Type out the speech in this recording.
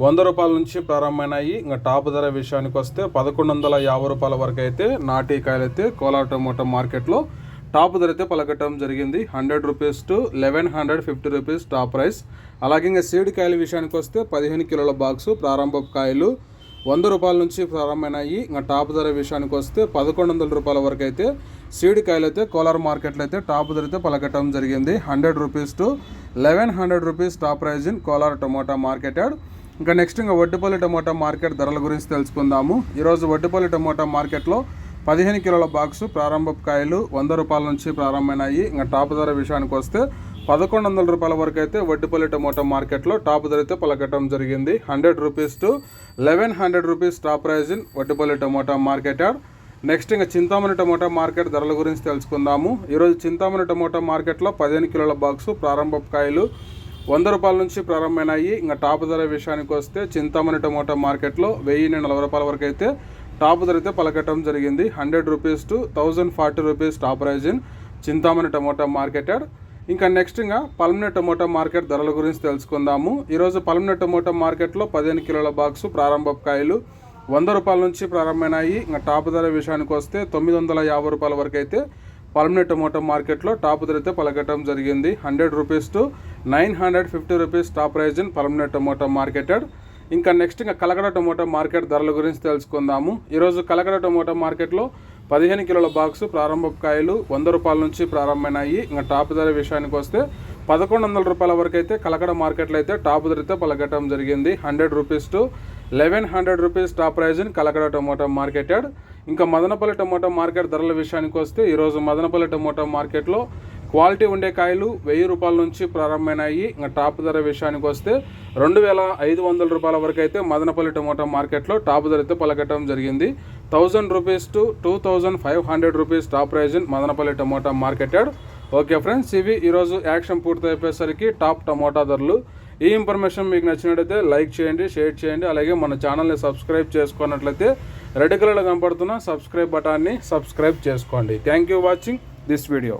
వంద రూపాయల నుంచి ప్రారంభమైనాయి. ఇంకా టాప్ ధర విషయానికి వస్తే పదకొండు వందల యాభై రూపాయల వరకు అయితే నాటి కాయలు అయితే కోలార్ టమోటా మార్కెట్లో టాప్ ధర అయితే పలకటం జరిగింది. Hundred rupees to eleven hundred fifty rupees top price. అలాగే ఇంకా సీడ్ కాయల విషయానికి వస్తే పదిహేను కిలోల బాక్సు ప్రారంభ కాయలు వంద రూపాయల నుంచి ప్రారంభమైనాయి. ఇంకా టాప్ ధర విషయానికి వస్తే పదకొండు వందల రూపాయల వరకు అయితే సీడ్ కాయలు అయితే కోలార్ మార్కెట్లో అయితే టాప్ ధర అయితే పలకటం జరిగింది. Hundred rupees to eleven hundred rupees top price in Kolar tomato market yard. ఇంకా నెక్స్ట్ ఇంకా వడ్డిపల్లి టమోటా మార్కెట్ ధరల గురించి తెలుసుకుందాము. ఈరోజు వడ్డిపల్లి టమోటా మార్కెట్లో పదిహేను కిలోల బాక్సు ప్రారంభ కాయలు వంద రూపాయల నుంచి ప్రారంభమైనాయి. ఇంకా టాప్ ధర విషయానికి వస్తే పదకొండు వందల రూపాయల వరకు అయితే వడ్డిపల్లి టమోటా మార్కెట్లో టాప్ ధర అయితే పలకటం జరిగింది. Hundred rupees to eleven hundred rupees top price in Vaddipalli tomato market yard. Next ఇంకా చింతామణి టమోటా మార్కెట్ ధరల గురించి తెలుసుకుందాము. ఈరోజు చింతామణి టమోటా మార్కెట్లో పదిహేను కిలోల బాక్సు ప్రారంభ కాయలు వంద రూపాయల నుంచి ప్రారంభమైనాయి. ఇంకా టాప్ ధర విషయానికి వస్తే చింతామణి టమోటా మార్కెట్లో వెయ్యి నలభై రూపాయల వరకు అయితే టాప్ ధర అయితే పలకటం జరిగింది. Hundred rupees to thousand forty rupees top price in Chintamani tomato market yard. ఇంకా నెక్స్ట్ ఇంకా పల్మిన టమోటా మార్కెట్ ధరల గురించి తెలుసుకుందాము. ఈరోజు పల్మిన టమోటా మార్కెట్లో పదిహేను కిలోల బాక్సు ప్రారంభ కాయలు వంద రూపాయల నుంచి ప్రారంభమైనాయి. ఇంకా టాప్ ధర విషయానికి వస్తే తొమ్మిది వందల యాభై రూపాయల వరకు అయితే పల్మిన టమోటా మార్కెట్లో టాప్ ధర అయితే పలకటం జరిగింది. Hundred rupees to nine hundred fifty rupees top price in Palamaner tomato market yard. ఇంకా నెక్స్ట్ ఇంకా కలకడ టొమాటో మార్కెట్ ధరల గురించి తెలుసుకుందాము. ఈరోజు కలకడ టొమాటో మార్కెట్లో పదిహేను కిలోల బాక్స్ ప్రారంభ కాయలు వంద రూపాయల నుంచి ప్రారంభమైనాయి. ఇంకా టాప్ ధర విషయానికి వస్తే పదకొండు వందల రూపాయల వరకు అయితే కలకడ మార్కెట్లో అయితే టాప్ ధరతో పలకటం జరిగింది. Hundred rupees to eleven hundred rupees top price in Kalakada tomato market yard. ఇంకా మదనపల్లి టొమాటో మార్కెట్ ధరల విషయానికి వస్తే ఈరోజు మదనపల్లి టొమాటో మార్కెట్లో క్వాలిటీ ఉండే కాయలు వెయ్యి రూపాయల నుంచి ప్రారంభమైనాయి. ఇంకా టాప్ ధర విషయానికి వస్తే రెండు వేల ఐదు వందల రూపాయల వరకు అయితే మదనపల్లి టమోటా మార్కెట్లో టాప్ ధర అయితే పలకటం జరిగింది. Thousand rupees to two thousand five hundred rupees top price in Madanapalle tomato market yard. Okay friends ఇవి ఈరోజు యాక్షన్ పూర్తి అయిపోయేసరికి టాప్ టమోటా ధరలు. ఈ ఇన్ఫర్మేషన్ మీకు నచ్చినట్లయితే లైక్ చేయండి షేర్ చేయండి. అలాగే మన ఛానల్ని సబ్స్క్రైబ్ చేసుకున్నట్లయితే రెడ్ కలర్లో కనపడుతున్న సబ్స్క్రైబ్ బటాన్ని సబ్స్క్రైబ్ చేసుకోండి. Thank you watching this video.